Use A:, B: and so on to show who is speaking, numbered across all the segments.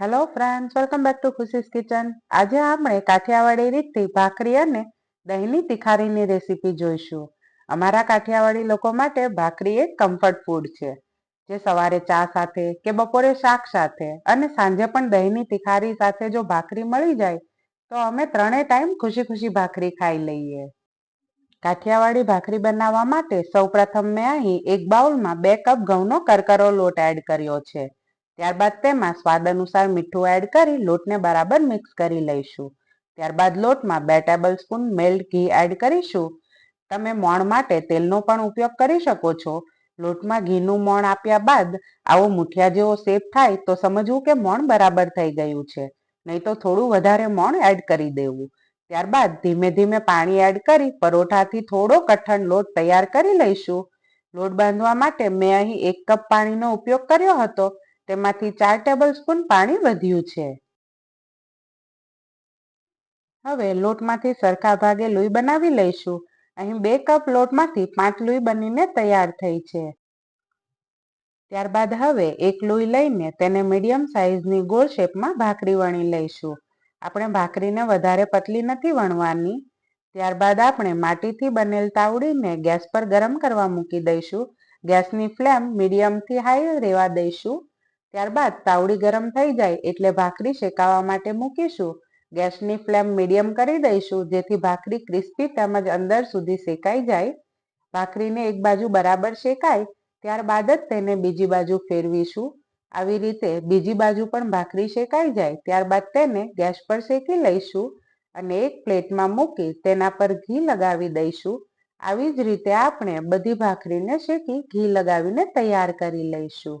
A: Hello friends welcome back to Khushi's kitchen આજે આપણે કાઠિયાવાડી રીતથી ભાખરી અને દહીંની તિખારીની રેસીપી જોઈશું. અમારા કાઠિયાવાડી લોકો માટે ભાખરી એક કમ્ફર્ટ ફૂડ છે, જે સવારે ચા સાથે કે બપોરે શાક સાથે અને સાંજે પણ દહીંની તિખારી સાથે જો ભાખરી મળી જાય, તો અમે ત્રણેય ટાઈમ ખુશી ખુશી ભાખરી ખાઈ લઈએ. કાઠિયાવાડી ભાખરી બનાવવા માટે સૌપ્રથમ મેં અહીં એક બાઉલમાં બે કપ ઘઉંનો કરકરો લોટ એડ કર્યો છે. ત્યારબાદ તેમાં સ્વાદ અનુસાર મીઠું એડ કરી લોટને બરાબર મિક્સ કરી લઈશું. ત્યારબાદ લોટમાં બે ટેબલ સ્પૂન મેલ્ડ ઘી એડ કરીશું. તમે મોણ માટે તેલનો પણ ઉપયોગ કરી શકો છો. લોટમાં ઘીનું મોણ આપ્યા બાદ આવો મુઠિયા જેવો શેપ થાય તો સમજવું કે મોણ બરાબર થઈ ગયું છે. નહીં તો થોડું વધારે મોણ એડ કરી દેવું. ત્યારબાદ ધીમે ધીમે પાણી એડ કરી પરોઠાથી થોડો કઠણ લોટ તૈયાર કરી લઈશું. લોટ બાંધવા માટે મેં અહીં એક કપ પાણીનો ઉપયોગ કર્યો હતો. તેમાંથી ચાર ટેબલ સ્પૂન પાણી વધ્યું છે. હવે લોટમાંથી સરખા ભાગે લોહી બનાવી લઈશું. અહીં બે કપ લોટમાંથી પાંચ લોહી બનીને તૈયાર થઈ છે. ત્યારબાદ હવે એક લોહી લઈને તેને મીડિયમ સાઇઝની ગોળ શેપમાં ભાખરી વણી લઈશું. આપણે ભાખરીને વધારે પતલી નથી વણવાની. ત્યારબાદ આપણે માટીથી બનેલ તાવડીને ગેસ પર ગરમ કરવા મૂકી દઈશું. ગેસની ફ્લેમ મીડિયમથી હાઈ રહેવા દઈશું. ત્યારબાદ તાવડી ગરમ થઈ જાય એટલે ભાખરી શેકાવા માટે મૂકીશું. ગેસની ફ્લેમ મીડિયમ કરી દઈશું, જેથી ભાખરી ક્રિસ્પી તેમજ અંદર સુધી શેકાઈ જાય. ભાખરીને એક બાજુ બરાબર શેકાય, ત્યારબાદ જ તેને બીજી બાજુ ફેરવીશું. આવી રીતે બીજી બાજુ પણ ભાખરી શેકાઈ જાય, ત્યારબાદ તેને ગેસ પર શેકી લઈશું અને એક પ્લેટમાં મૂકી તેના પર ઘી લગાવી દઈશું. આવી જ રીતે આપણે બધી ભાખરીને શેકી ઘી લગાવીને તૈયાર કરી લઈશું.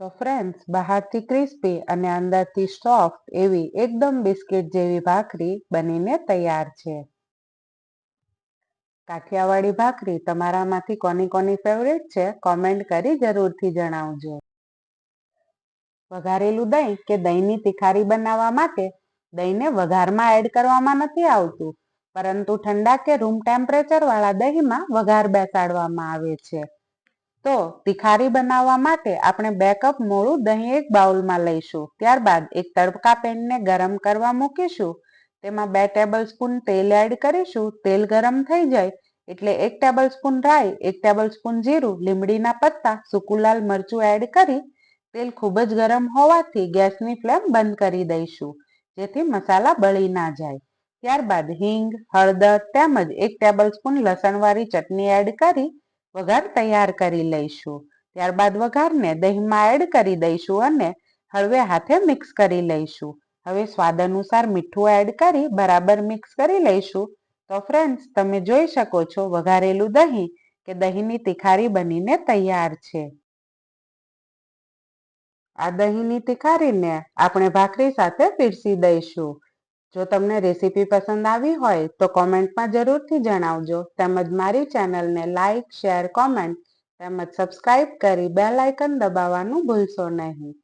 A: તો ફ્રેન્ડ્સ બહારથી ક્રિસ્પી અને અંદરથી સોફ્ટ એવી એકદમ બિસ્કિટ જેવી ભાખરી બનીને તૈયાર છે. કાઠિયાવાડી ભાખરી તમારામાંથી કોની કોની ફેવરેટ છે કોમેન્ટ કરી જરૂરથી જણાવજો. વઘારેલું દહીં કે દહીંની તિખારી બનાવવા માટે દહીંને વઘારમાં એડ કરવામાં નથી આવતું, પરંતુ ઠંડા કે રૂમ ટેમ્પરેચર વાળા દહીંમાં વઘાર બેસાડવામાં આવે છે. તો તિખારી બનાવવા માટે આપણે બે કપ મોળું દહીં એક બાઉલમાં લઈશું. ત્યારબાદ એક તડકા પેનને ગરમ કરવા મૂકીશું. તેમાં બે ટેબલ સ્પૂન તેલ એડ કરીશું. તેલ ગરમ થઈ જાય એટલે એક ટેબલ સ્પૂન રાઈ, એક ટેબલ સ્પૂન જીરું, લીમડીના પત્તા, સૂકું લાલ મરચું એડ કરી તેલ ખૂબ જ ગરમ હોવાથી ગેસની ફ્લેમ બંધ કરી દઈશું, જેથી મસાલા બળી ના જાય. ત્યારબાદ હિંગ, હળદર તેમજ એક ટેબલ સ્પૂન લસણવાળી ચટણી એડ કરી વઘાર તૈયાર કરી લઈશું. ત્યારબાદ વઘારને દહીંમાં એડ કરી દઈશું અને હળવે હાથે મિક્સ કરી લઈશું. હવે સ્વાદ અનુસાર મીઠું એડ કરી બરાબર મિક્સ કરી લઈશું. તો ફ્રેન્ડ્સ તમે જોઈ શકો છો વઘારેલું દહીં કે દહીંની તિખારી બનીને તૈયાર છે. આ દહીંની તિખારીને આપણે ભાખરી સાથે પીરસી દઈશું. જો તમને રેસીપી પસંદ આવી હોય તો કોમેન્ટમાં જરૂરથી જણાવજો. તેમજ મારી ચેનલને લાઇક શેર, કોમેન્ટ તેમજ સબસ્ક્રાઇબ કરી બેલ આઇકન દબાવવાનું ભૂલશો નહીં.